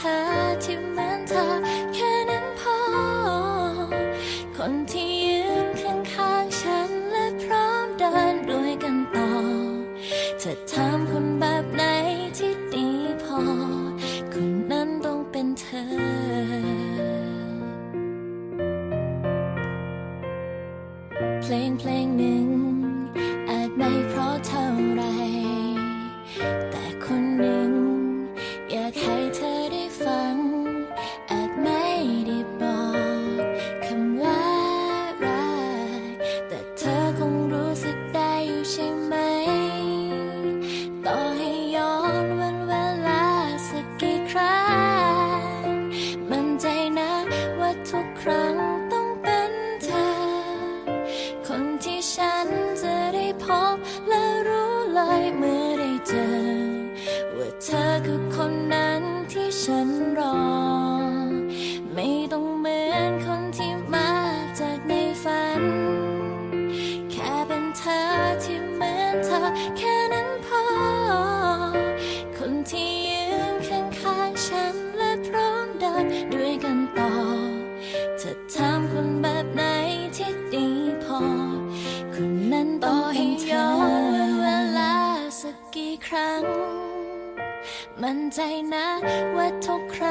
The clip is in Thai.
เธอที่เหมือนเธอ แค่นั้นพอ คนที่ยืนข้างๆฉันและพร้อมเดินด้วยกันต่อจะถามคนแบบไหนที่ดีพอ คนนั้นต้องเป็นเธอเพลงเพลงหนึ่งอาจไม่เพราะเธอ คนที่ฉันจะได้พบและรู้เลยเมื่อได้เจอ ว่าเธอคือคนนั้นที่ฉันรอ ไม่ต้องเหมือนคนที่มาจากในฝัน แค่เป็นเธอที่เหมือนเธอแค่นั้นพอ คนที่ยืนข้างๆฉันและพร้อมเดินด้วยกันต่อเธอถามคน ต้อให้ย้อนเวลาสักกี่ครั้ง มั่นใจนะว่าทุกครั้ง